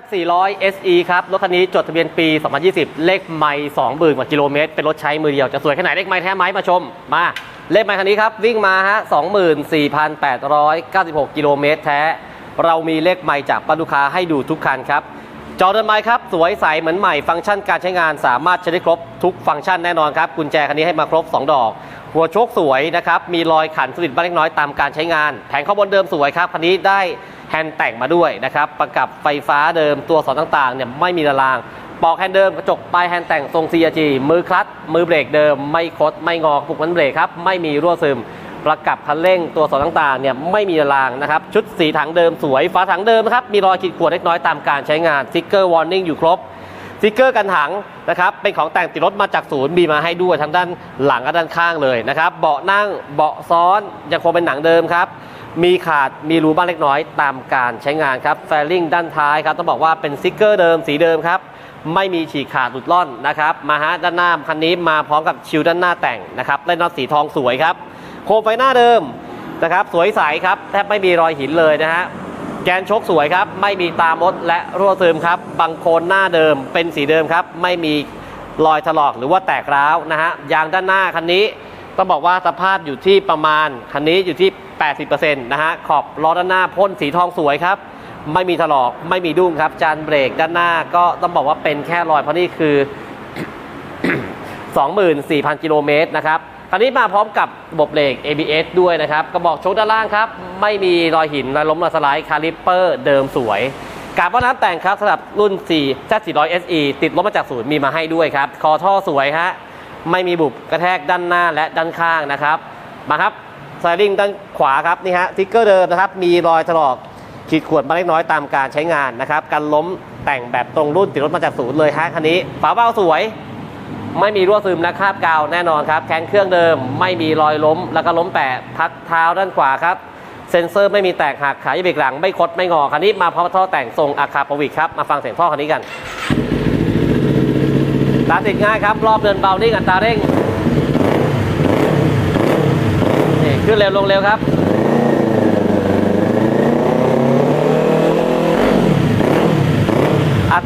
400 SE ครับ รถคันนี้จดทะเบียนปี 2020 เลขไม่20,000กว่ากิโลเมตร เป็นรถใช้มือเดียว จะสวยแค่ไหนเลขไม่แท้ไหมมาชม มา เลขไม่คันนี้ครับ วิ่งมาฮะ 24,896 กิโลเมตรแท้ เรามีเลขไม่จากป้าลูกค้าให้ดูทุกคันครับ จอเดินไม้ครับ สวยใสเหมือนใหม่ ฟังก์ชันการใช้งานสามารถใช้ได้ครบทุกฟังก์ชันแน่นอนครับ กุญแจคันนี้ให้มาครบ 2 ดอก หัวโชคสวยนะครับ มีรอยขันสลิดบ้างเล็กน้อยตามการใช้งาน แผงข้างบนเดิมสวยครับ คันนี้ได้แฮนด์แต่งมาด้วยนะครับ ประกับไฟฟ้าเดิมตัวสอนต่างๆเนี่ยไม่มีละลาง ปอกแฮนด์เดิมกระจกปลายแฮนด์แต่งทรง CRG มือคลัตช์มือเบรกเดิม ไม่คดไม่งอปุกมันเบรกครับ ไม่มีรั่วซึม ประกับคันเร่งตัวสอนต่างๆเนี่ยไม่มีละลางนะครับ ชุดสีถังเดิมสวย ฝาถังเดิมนะครับ มีรอยขีดข่วนเล็กน้อยตามการใช้งานสติ๊กเกอร์วอร์นิ่งอยู่ครบ สติกเกอร์กันถังนะครับ เป็นของแต่งติดรถมาจากศูนย์มีมาให้ด้วยทั้งด้านหลังและด้านข้างเลยนะครับ เบาะนั่งเบาะซ้อนยังคงเป็นหนังเดิมครับ มีขาดมีรูบ้างเล็กน้อยตามการใช้งานครับแฟลิงด้านท้ายครับต้องบอกว่าเป็นสติกเกอร์เดิมสีเดิมครับไม่มีฉีกขาดหลุดล่อนนะครับมาฮะด้านหน้าคันนี้มาพร้อมกับชิลด้านหน้าแต่งนะครับเล่นน็อตสีทองสวยครับโคมไฟหน้าเดิมนะครับ สวยใสครับแทบไม่มีรอยหินเลยนะฮะ แกนชกสวยครับ ไม่มีตามดและรั่วซึมครับบังโคนหน้าเดิมเป็นสีเดิมครับ ไม่มีรอยถลอกหรือว่าแตกร้าวนะฮะยางด้านหน้าคันนี้ต้องบอกว่าสภาพอยู่ที่ประมาณคันนี้อยู่ที่ 80%นะฮะขอบล้อด้านหน้าพ่นสีทองสวยครับ ไม่มีถลอกไม่มีดุ้งครับ จานเบรกด้านหน้าก็ต้องบอกว่าเป็นแค่รอยเพราะนี่คือ 24,000 กิโลเมตรนะครับ คันนี้มาพร้อมกับระบบเบรก ABS ด้วยนะครับ กระบอกโชคด้านล่างครับ ไม่มีรอยหินและล้มรอยสไลด์คาลิปเปอร์เดิมสวยกาบว่าน้ำแต่งครับสำหรับรุ่น4 Z 400 SE ติดรถมาจากศูนย์มีมาให้ด้วยครับ คอท่อสวยฮะ ไม่มีบุบกระแทกด้านหน้าและด้านข้างนะครับ มาครับสไลดิ้งด้านขวาครับนี่ฮะสติ๊กเกอร์เดิมนะครับ มีรอยถลอกขีดข่วนมางเล็กน้อยตามการใช้งานนะครับ การล้มแต่งแบบตรงรุ่นติดรถมาจากศูนย์เลยฮะคันนี้ ฝาเบ้าสวย ไม่มีรั่วซึมและคราบกาวแน่นอนครับแข้งเครื่องเดิม ไม่มีรอยล้ม แล้วก็ล้มแปะพักเท้าด้านขวาครับ เซ็นเซอร์ไม่มีแตกหักขายเบรกหลัง ไม่คดไม่งอคันนี้มาพร้อมกับท่อแต่งทรงอาคาปวิกครับ มาฟังเสียงท่อคันนี้กันตาติดง่ายครับ รอบเดินเบานิ่งอัตราเร่งนี่ขึ้นเร็วลงเร็วครับ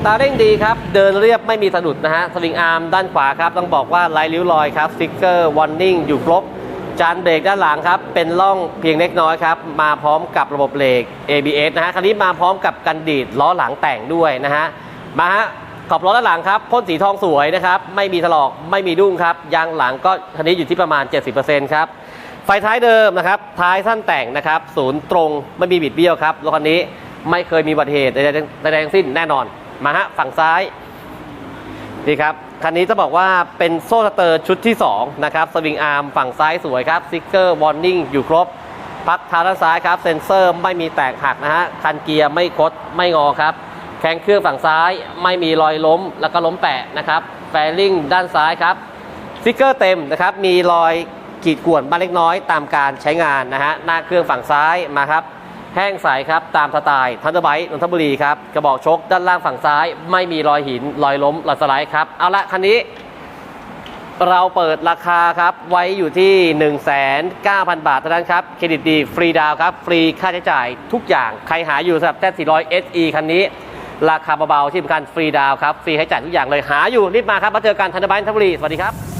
ตาเร่งดีครับ เดินเรียบไม่มีสะดุดนะฮะ สวิงอาร์มด้านขวาครับ ต้องบอกว่าไร้ริ้วรอยครับสติ๊กเกอร์วอร์นิ่งอยู่ครบ จานเบรกด้านหลังครับ เป็นร่องเพียงเล็กน้อยครับ มาพร้อมกับระบบเบรก ABS นะฮะ คันนี้มาพร้อมกับกันดีดล้อหลังแต่งด้วยนะฮะ มาฮะขอบล้อด้านหลังครับพ่นสีทองสวยนะครับ ไม่มีถลอกไม่มีดุ้งครับ ยางหลังก็คันนี้อยู่ที่ประมาณ 70%ครับ ไฟท้ายเดิมนะครับ ท้ายสั้นแต่งนะครับ ศูนย์ตรงไม่มีบิดเบี้ยวครับรถคันนี้ไม่เคยมีอุบัติเหตุใดๆทั้งสิ้นแน่นอน มาฮะฝั่งซ้ายนี่ครับคันนี้จะบอกว่าเป็นโซ่สเตอร์ชุดที่2นะครับสวิงอาร์มฝั่งซ้ายสวยครับสติ๊กเกอร์วอร์นิ่งอยู่ครบพักเท้าด้านซ้ายครับเซ็นเซอร์ไม่มีแตกหักนะฮะคันเกียร์ไม่คดไม่งอครับแข้งเครื่องฝั่งซ้ายไม่มีรอยล้มแล้วก็ล้มแปะนะครับแฟลิ่งด้านซ้ายครับสติ๊กเกอร์เต็มนะครับมีรอยขีดข่วนบ้างเล็กน้อยตามการใช้งานนะฮะหน้าเครื่องฝั่งซ้ายมาครับ แห้งใสครับ ตามสไตล์ทันเดอร์ไบต์นนทบุรีครับ กระบอกชกด้านล่างฝั่งซ้าย ไม่มีรอยหิน รอยล้มรอยสไลด์ครับ เอาละคันนี้ เราเปิดราคาครับ ไว้อยู่ที่ 19,000 บาทเท่านั้นครับ เครดิตดีฟรีดาวครับ ฟรีค่าใช้จ่ายทุกอย่าง ใครหาอยู่สำหรับ Z400 SE คันนี้ ราคาเบาๆที่สำคัญฟรีดาวครับ ฟรีให้จ่ายทุกอย่างเลยหาอยู่รีบมาครับมาเจอกันทันเดอร์ไบต์นนทบุรีสวัสดีครับ